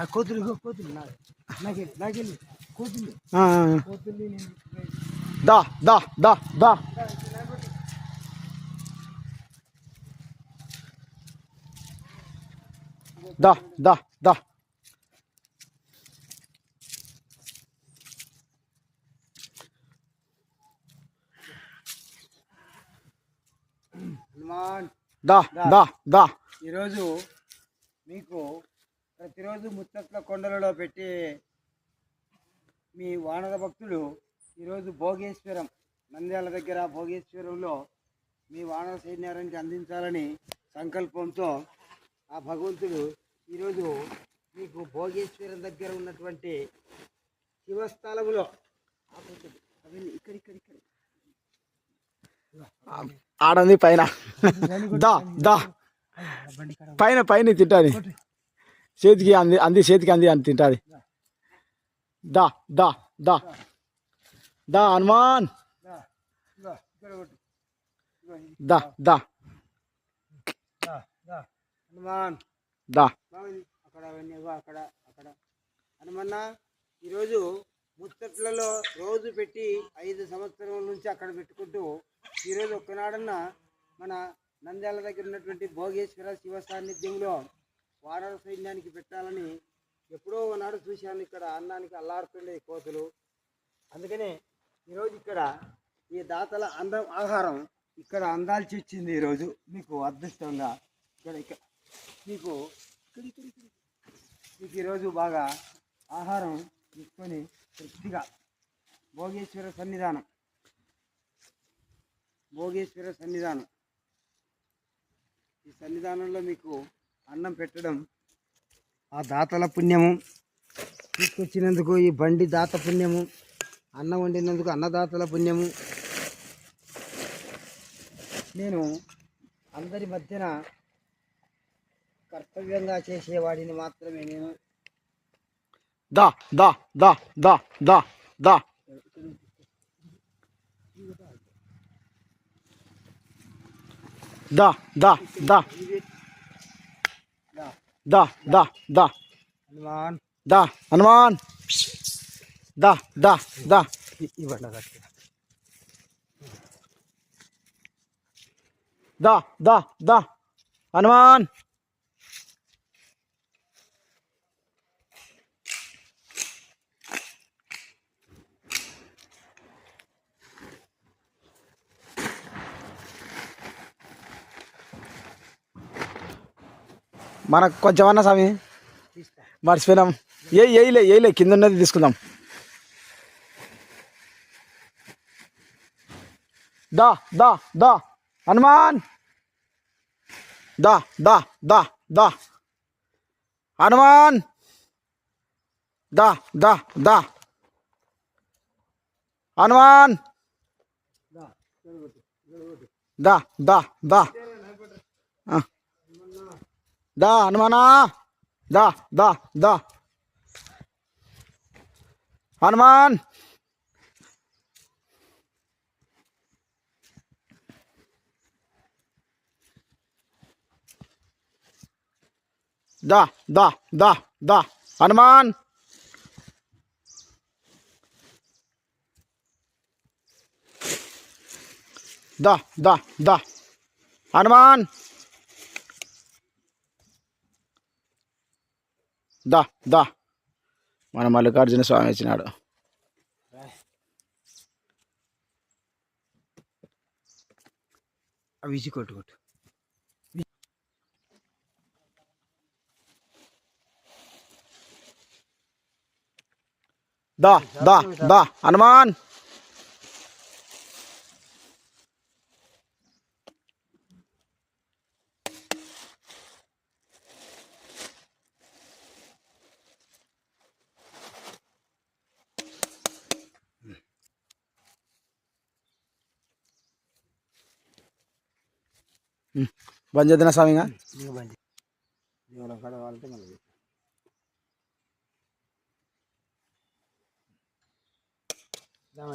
ఆ కోతులు కోతులు నా నాకెళ్ళి నాకెళ్ళి కోతులు. కోతులు దా దా దా దా. దా దా దా దా. దా దా. ఈరోజు మీకు ప్రతిరోజు ముచ్చట్ల కొండలలో పెట్టి మీ వానర భక్తులు ఈరోజు భోగేశ్వరం నంద్యాల దగ్గర భోగేశ్వరంలో మీ వానర సైన్యానికి అందించాలని సంకల్పంతో ఆ భగవంతుడు ఈరోజు మీకు భోగేశ్వరం దగ్గర ఉన్నటువంటి శివస్థలములో ఇక్కడ ఇక్కడ ఇక్కడ. ఆడంది పైన. దా దా. పైన పైన తింటాది చేతికి అంది అంది చేతికి అంది అని తింటుంది. దా దా దా. దా హనుమాన్. దా, దా. హనుమాన్ దా. అక్కడ అక్కడ అక్కడ హనుమన్న ఈరోజు ముచ్చట్లలో రోజు పెట్టి ఐదు సంవత్సరాల నుంచి అక్కడ పెట్టుకుంటూ ఈరోజు ఒక్కనాడన్న మన నంద్యాల దగ్గర ఉన్నటువంటి భోగేశ్వర శివ సాన్నిధ్యంలో వానర సైన్యానికి పెట్టాలని ఎప్పుడో ఒకనాడు చూశాను ఇక్కడ అన్నానికి అల్లాడుతుండే కోతులు. అందుకనే ఈరోజు ఇక్కడ ఈ దాతల అందం ఆహారం ఇక్కడ అందాల్సి వచ్చింది ఈరోజు. మీకు అదృష్టంగా ఇక్కడ ఇక్కడ మీకు మీకు ఈరోజు బాగా ఆహారం తీసుకొని తృప్తిగా భోగేశ్వర సన్నిధానం. భోగేశ్వర సన్నిధానం. ఈ సన్నిధానంలో మీకు అన్నం పెట్టడం ఆ దాతల పుణ్యము. తీసుకొచ్చినందుకు ఈ బండి దాత పుణ్యము అన్నం వండినందుకు అన్నదాతల పుణ్యము. నేను అందరి మధ్యన కర్తవ్యంగా చేసేవాడిని మాత్రమే నేను. దా దా దా దా దా దా. దా దా దా. दा दा दा। हनुमान। दा हनुमान। दा दा दा। दा दा दा। हनुमान। మనకు కొంచెమన్నా స్వామి. మర్చిపోయినాం. ఏ ఏయిలే ఏయిలే కింద ఉన్నది తీసుకుందాం. దా దా దా. హనుమాన్! దా దా దా దా. హనుమాన్! దా దా దా. హనుమాన్! దా, ఇక్కడ దా. దా దా హనుమానా. దా దా దా. హనుమాన్. దా దా దా దా. హనుమాన్. దా దా దా. హనుమాన్. దా దా. మన మల్లికార్జున స్వామి వచ్చినాడు. ఇచ్చి కొట్టు కొట్టు. దా దా దా. హనుమాన్! பஞ்சத்தின சாமிங்க இவ்வளோ கடை வாழ்த்துங்களுக்கு தான்